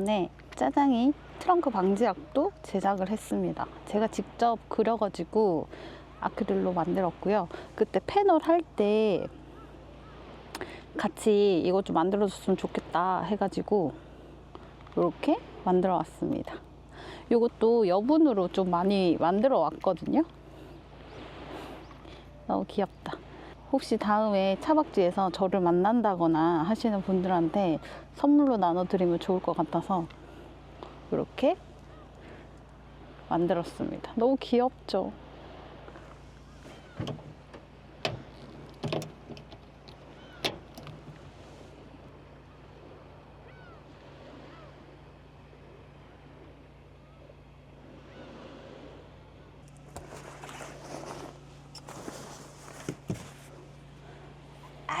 전에 짜장이 트렁크 방지약도 제작을 했습니다. 제가 직접 그려가지고 아크릴로 만들었고요. 그때 패널 할 때 같이 이거 좀 만들어줬으면 좋겠다 해가지고 이렇게 만들어 왔습니다. 이것도 여분으로 좀 많이 만들어 왔거든요. 너무 귀엽다. 혹시 다음에 차박지에서 저를 만난다거나 하시는 분들한테 선물로 나눠드리면 좋을 것 같아서 이렇게 만들었습니다. 너무 귀엽죠?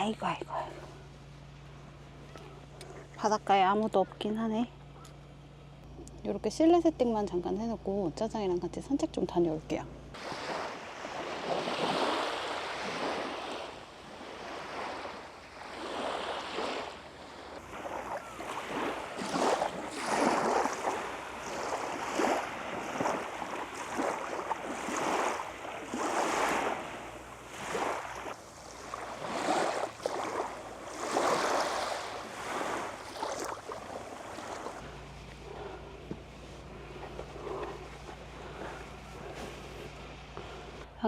아이고 아이고 아이고. 바닷가에 아무도 없긴 하네. 이렇게 실내 세팅만 잠깐 해놓고 짜장이랑 같이 산책 좀 다녀올게요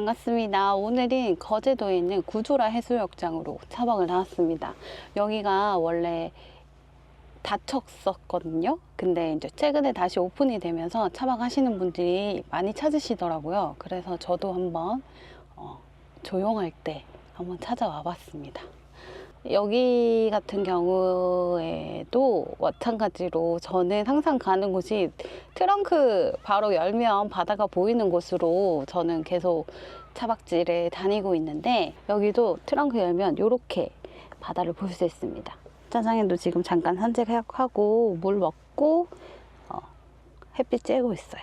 반갑습니다. 오늘은 거제도에 있는 구조라 해수욕장으로 차박을 나왔습니다. 여기가 원래 닫혔었거든요. 근데 이제 최근에 다시 오픈이 되면서 차박하시는 분들이 많이 찾으시더라고요. 그래서 저도 한번 어, 조용할 때 한번 찾아와 봤습니다. 여기 같은 경우에도 마찬가지로 저는 항상 가는 곳이 트렁크 바로 열면 바다가 보이는 곳으로 저는 계속 차박지를 다니고 있는데 여기도 트렁크 열면 이렇게 바다를 볼 수 있습니다. 짜장이도 지금 잠깐 산책하고 물 먹고 어, 햇빛 쬐고 있어요.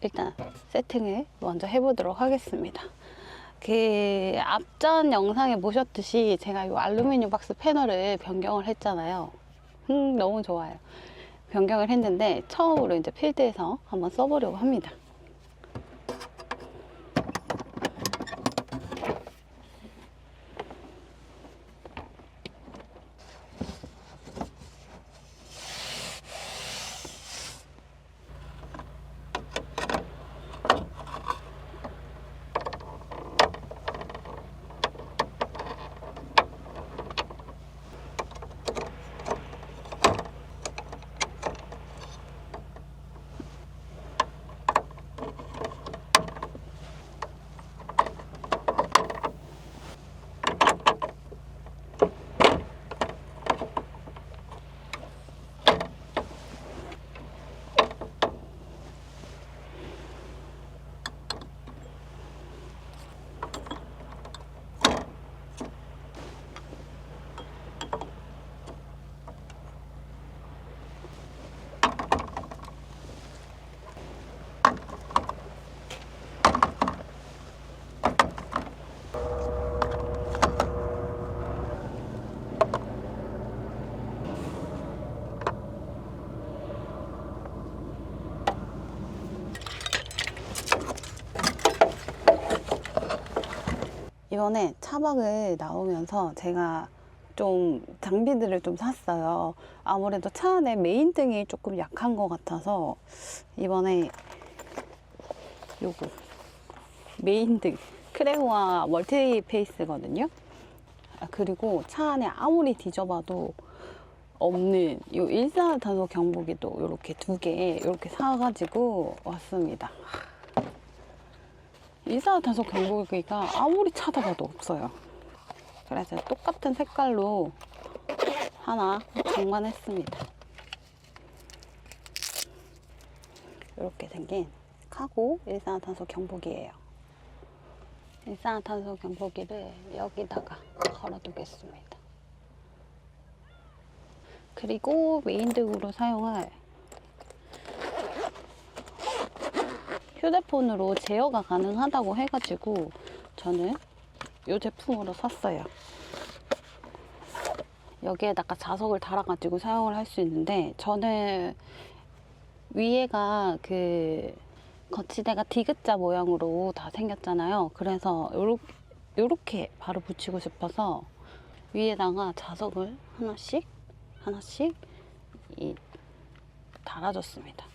일단 세팅을 먼저 해보도록 하겠습니다. 그 앞전 영상에 보셨듯이 제가 이 알루미늄 박스 패널을 변경을 했잖아요. 음, 너무 좋아요. 변경을 했는데 처음으로 이제 필드에서 한번 써보려고 합니다. 이번에 차박을 나오면서 제가 좀 장비들을 좀 샀어요. 아무래도 차 안에 메인 등이 조금 약한 것 같아서 이번에 요거 메인 등 크레오와 멀티 페이스거든요. 아, 그리고 차 안에 아무리 뒤져봐도 없는 요 일산화탄소 경보기도 이렇게 두 개 이렇게 사가지고 왔습니다. 일산화탄소 경보기가 아무리 찾아봐도 없어요. 그래서 똑같은 색깔로 하나 장만했습니다. 이렇게 생긴 카고 일산화탄소 경보기예요. 일산화탄소 경보기를 여기다가 걸어두겠습니다. 그리고 메인등으로 사용할 휴대폰으로 제어가 가능하다고 해가지고 저는 이 제품으로 샀어요. 여기에다가 자석을 달아가지고 사용을 할 수 있는데 저는 위에가 그 거치대가 디귿자 모양으로 다 생겼잖아요. 그래서 요렇게, 요렇게 바로 붙이고 싶어서 위에다가 자석을 하나씩 하나씩 이 달아줬습니다.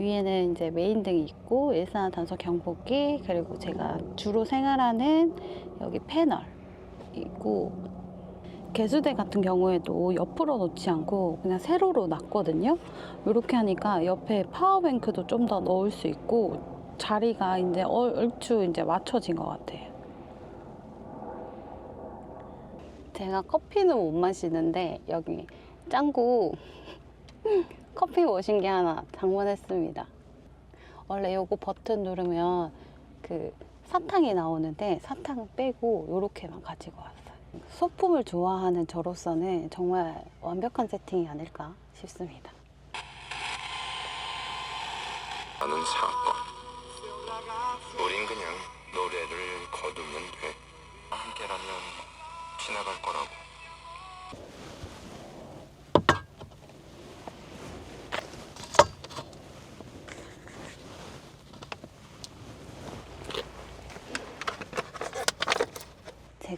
위에는 이제 메인 등이 있고 일산화탄소 경보기 그리고 제가 주로 생활하는 여기 패널 있고 개수대 같은 경우에도 옆으로 놓지 않고 그냥 세로로 놨거든요. 이렇게 하니까 옆에 파워뱅크도 좀 더 넣을 수 있고 자리가 이제 얼추 이제 맞춰진 것 같아요. 제가 커피는 못 마시는데 여기 짱구 커피 머신기 하나 장만했습니다. 원래 요거 버튼 누르면 그 사탕이 나오는데 사탕 빼고 요렇게만 가지고 왔어요. 소품을 좋아하는 저로서는 정말 완벽한 세팅이 아닐까 싶습니다. 나는 사건. 우린 그냥 노래를 거두면 돼. 함께라면 지나갈 거라고.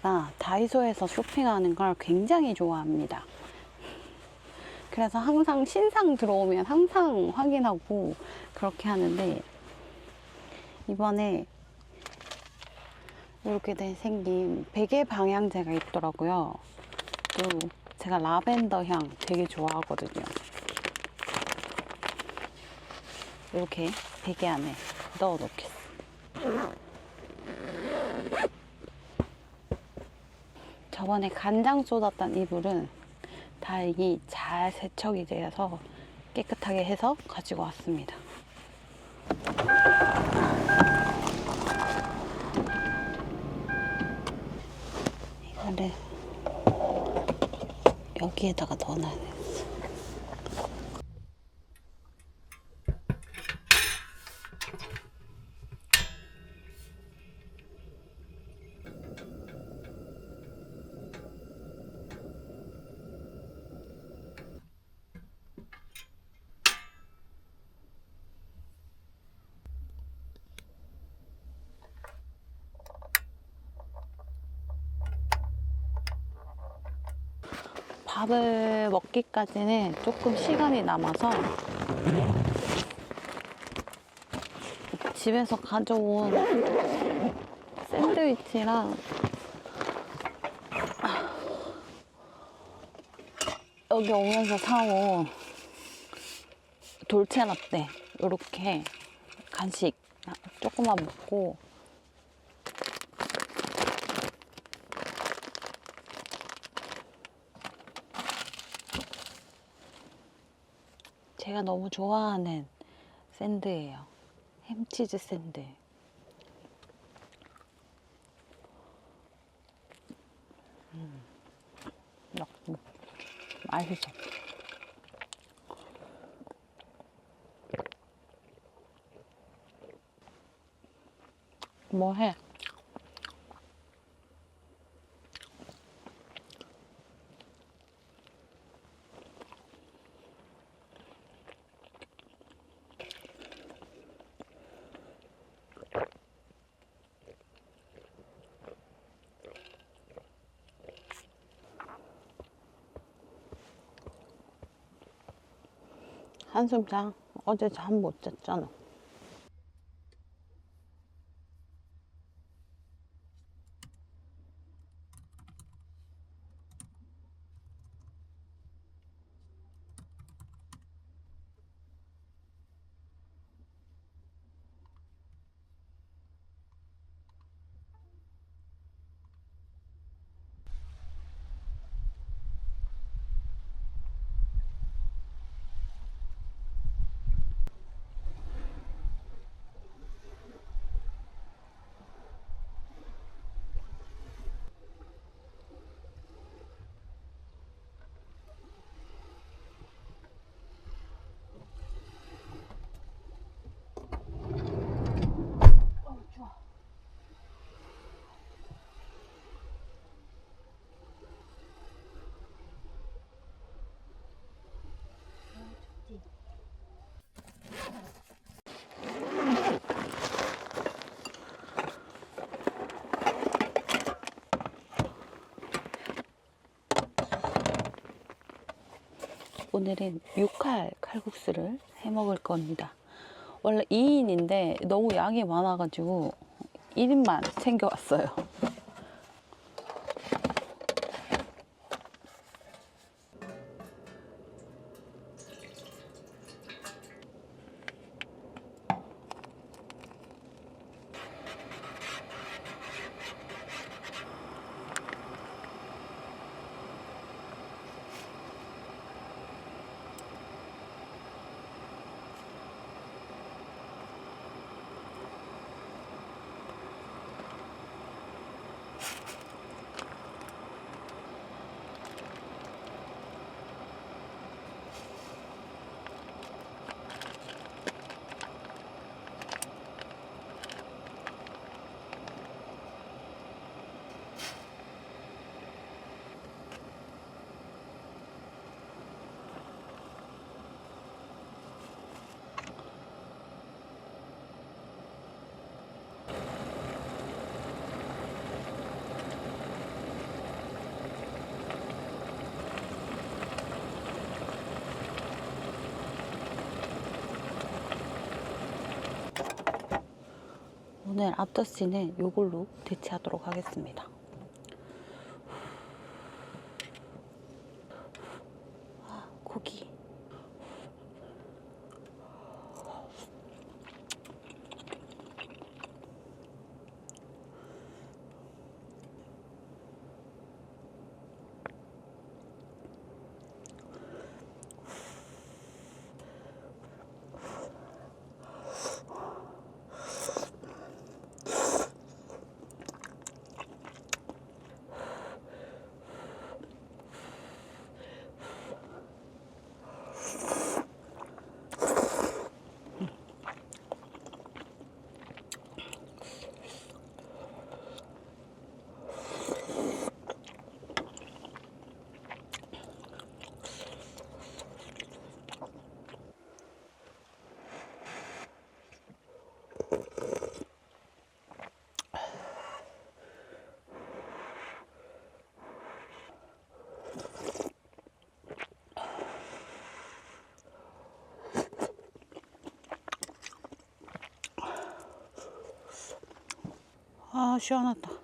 제가 다이소에서 쇼핑하는 걸 굉장히 좋아합니다. 그래서 항상 신상 들어오면 항상 확인하고 그렇게 하는데 이번에 이렇게 된 생긴 베개 방향제가 있더라고요. 또 제가 라벤더 향 되게 좋아하거든요. 이렇게 베개 안에 넣어 놓겠습니다. 저번에 간장 쏟았던 이불은 다행히 잘 세척이 되어서 깨끗하게 해서 가지고 왔습니다. 이거를 여기에다가 넣어놔야 되겠어. 밥을 먹기까지는 조금 시간이 남아서 집에서 가져온 샌드위치랑 여기 오면서 사온 돌체 라떼 이렇게 간식 조금만 먹고 제가 너무 좋아하는 샌드예요. 햄치즈 샌드. 음, 막, 뭐, 맛있어. 뭐 해? 한숨 자. 어제 잠 못 잤잖아. 오늘은 육칼 칼국수를 해 먹을 겁니다. 원래 2인인데 너무 양이 많아가지고 1인만 챙겨왔어요. 오늘 앞접시는 이걸로 대체하도록 하겠습니다. 아, 고기. 아, 시원하다.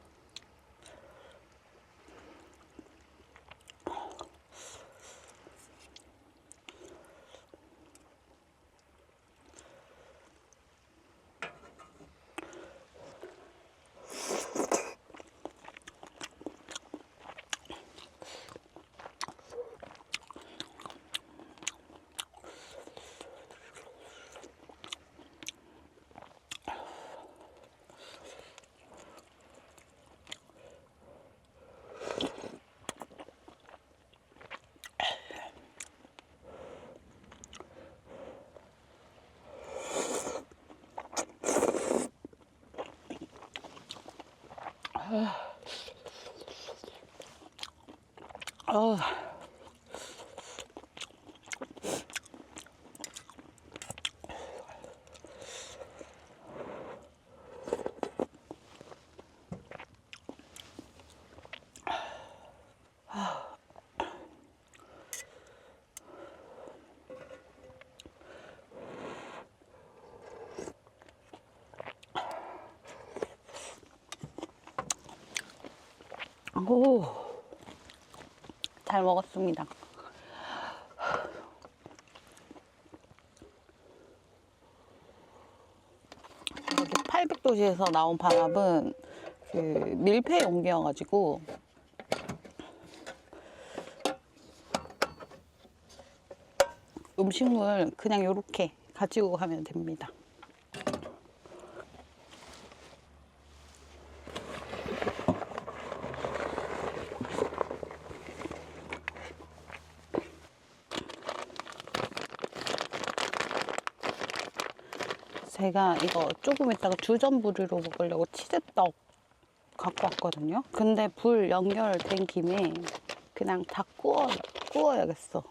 어. 오, 잘 먹었습니다. 여기 800도시에서 나온 반합은 그 밀폐 용기여가지고 음식물 그냥 이렇게 가지고 가면 됩니다. 제가 이거 조금 있다가 주전 부리로 먹으려고 치즈떡 갖고 왔거든요. 근데 불 연결된 김에 그냥 다 구워, 구워야겠어.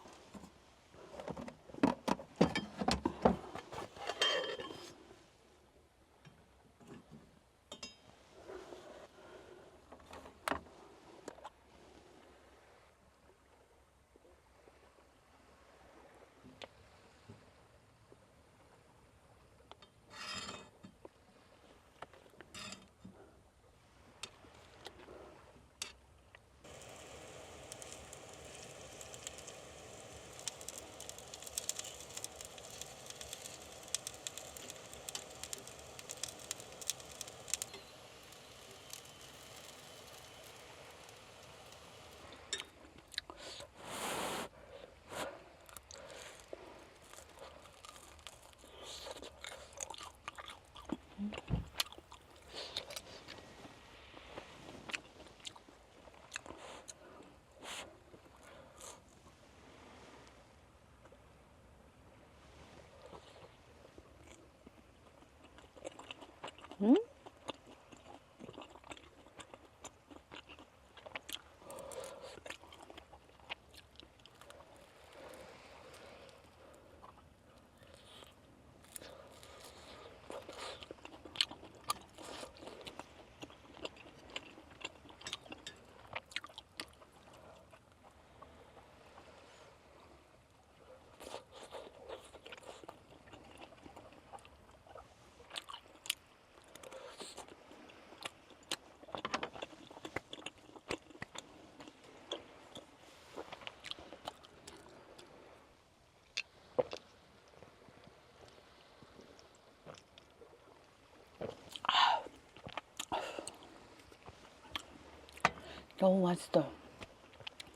너무 맛있어요.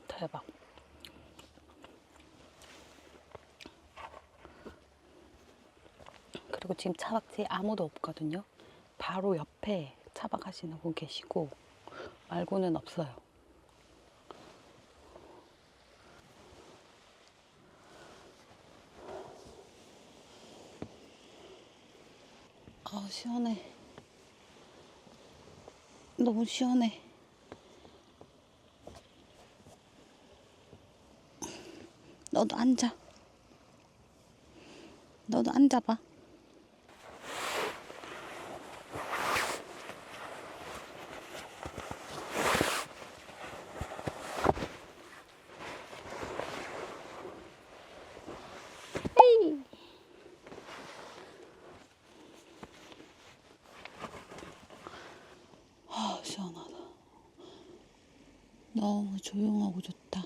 대박. 그리고 지금 차박지에 아무도 없거든요. 바로 옆에 차박하시는 분 계시고 말고는 없어요. 아 시원해. 너무 시원해. 너도 앉아. 너도 앉아봐. 아, 시원하다. 너무 조용하고 좋다.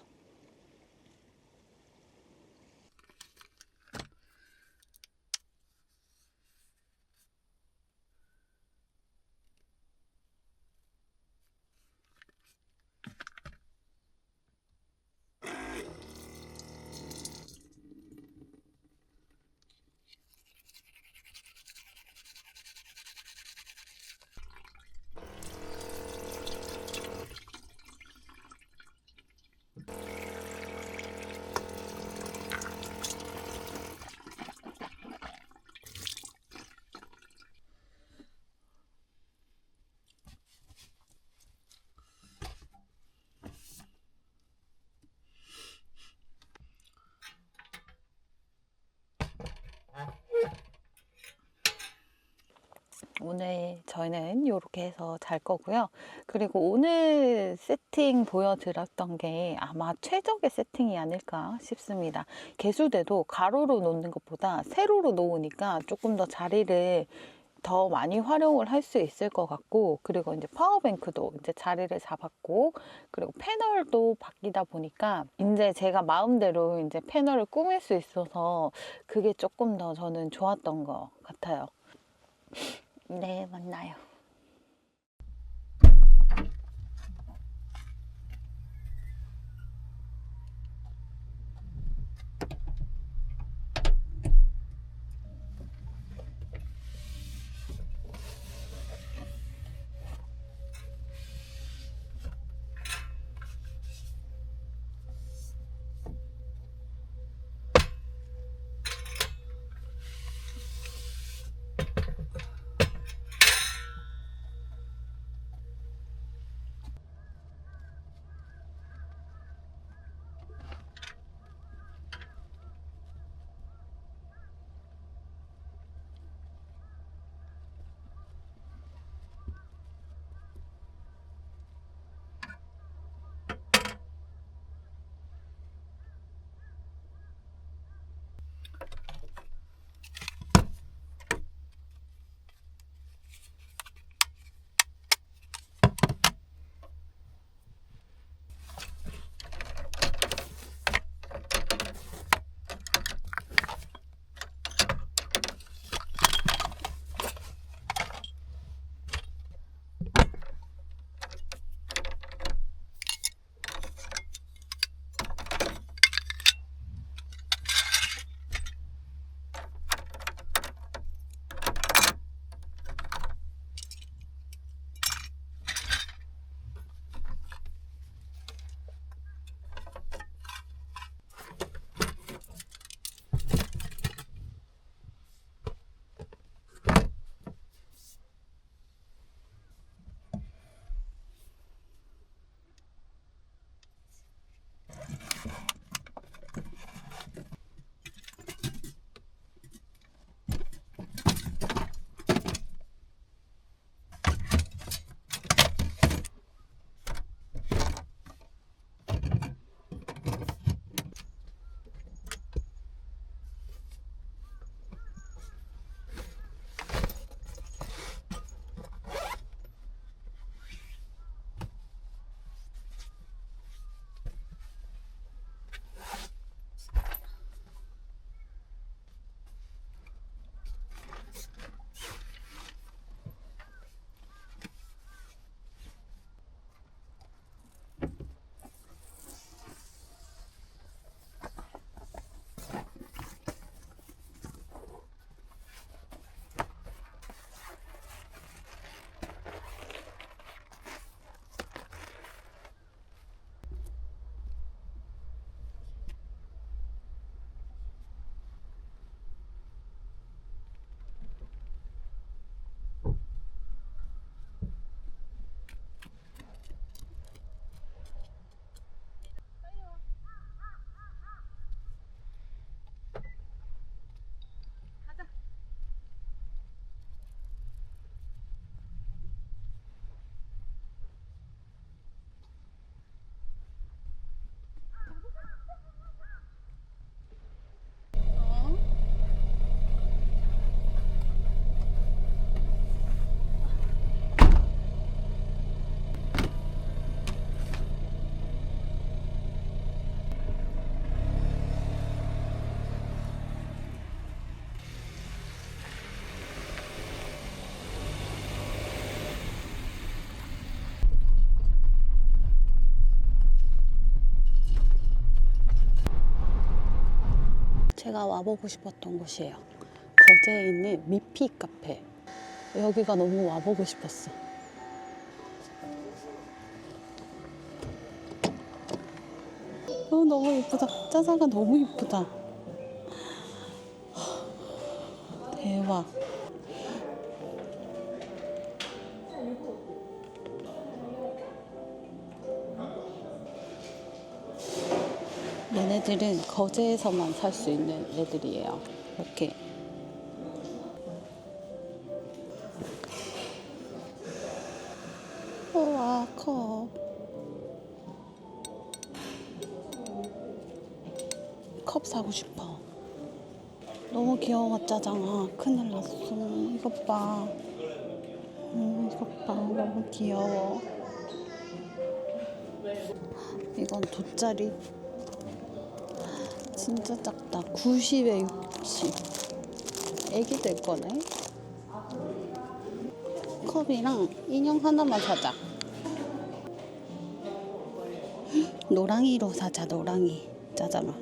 오늘 저희는 이렇게 해서 잘 거고요. 그리고 오늘 세팅 보여드렸던 게 아마 최적의 세팅이 아닐까 싶습니다. 개수대도 가로로 놓는 것보다 세로로 놓으니까 조금 더 자리를 더 많이 활용을 할 수 있을 것 같고 그리고 이제 파워뱅크도 이제 자리를 잡았고 그리고 패널도 바뀌다 보니까 이제 제가 마음대로 이제 패널을 꾸밀 수 있어서 그게 조금 더 저는 좋았던 것 같아요. 네, 만나요. 제가 와보고 싶었던 곳이에요. 거제에 있는 미피 카페. 여기가 너무 와보고 싶었어. 어, 너무 예쁘다. 짜자가 너무 예쁘다. 대박. 얘네들은 거제에서만 살 수 있는 애들이에요. 이렇게. 우와, 컵. 컵 사고 싶어. 너무 귀여워, 짜장아. 큰일 났어. 이것 봐. 음, 이것 봐. 너무 귀여워. 이건 돗자리. 진짜 작다. 90에 60. 애기들 거네. 컵이랑 인형 하나만 사자. 노랑이로 사자, 노랑이. 짜장아.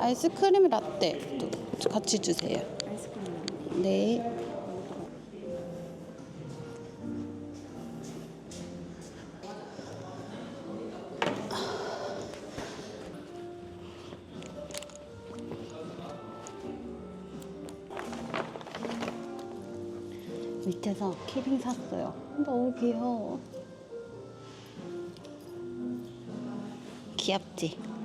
아이스크림 라떼 도 같이 주세요. 네. 밑에서 키링 샀어요. 너무 귀여워. 귀엽지?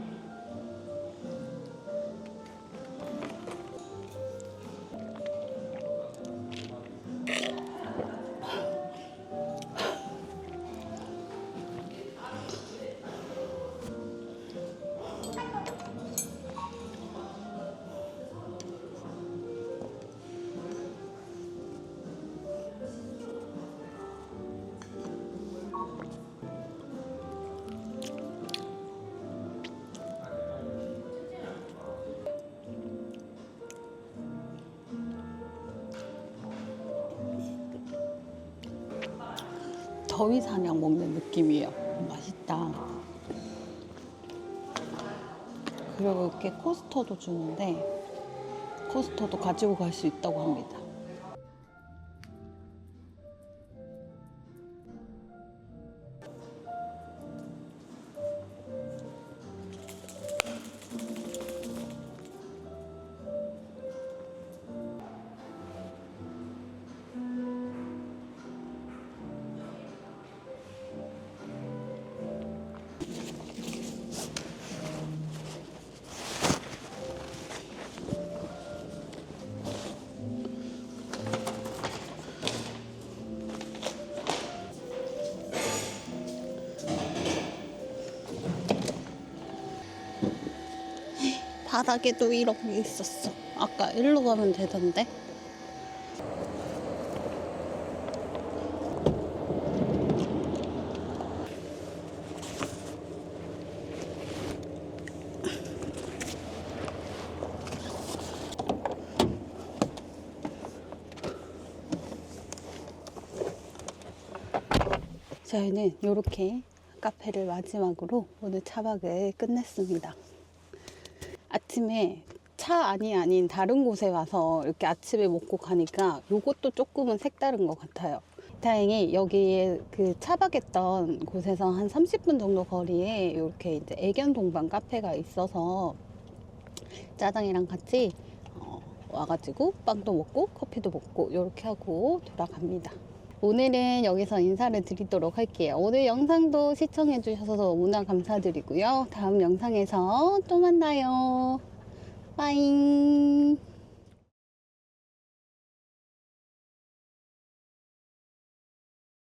이렇게 코스터도 주는데 코스터도 가지고 갈 수 있다고 합니다. 바닥에도 이런 게 있었어. 아까 일로 가면 되던데. 저희는 이렇게 카페를 마지막으로 오늘 차박을 끝냈습니다. 아침에 차 아니 아닌 다른 곳에 와서 이렇게 아침에 먹고 가니까 요것도 조금은 색다른 것 같아요. 다행히 여기에 그 차박했던 곳에서 한 30분 정도 거리에 이렇게 이제 애견 동반 카페가 있어서 짜장이랑 같이 어, 와가지고 빵도 먹고 커피도 먹고 이렇게 하고 돌아갑니다. 오늘은 여기서 인사를 드리도록 할게요. 오늘 영상도 시청해주셔서 너무나 감사드리고요. 다음 영상에서 또 만나요. Bye.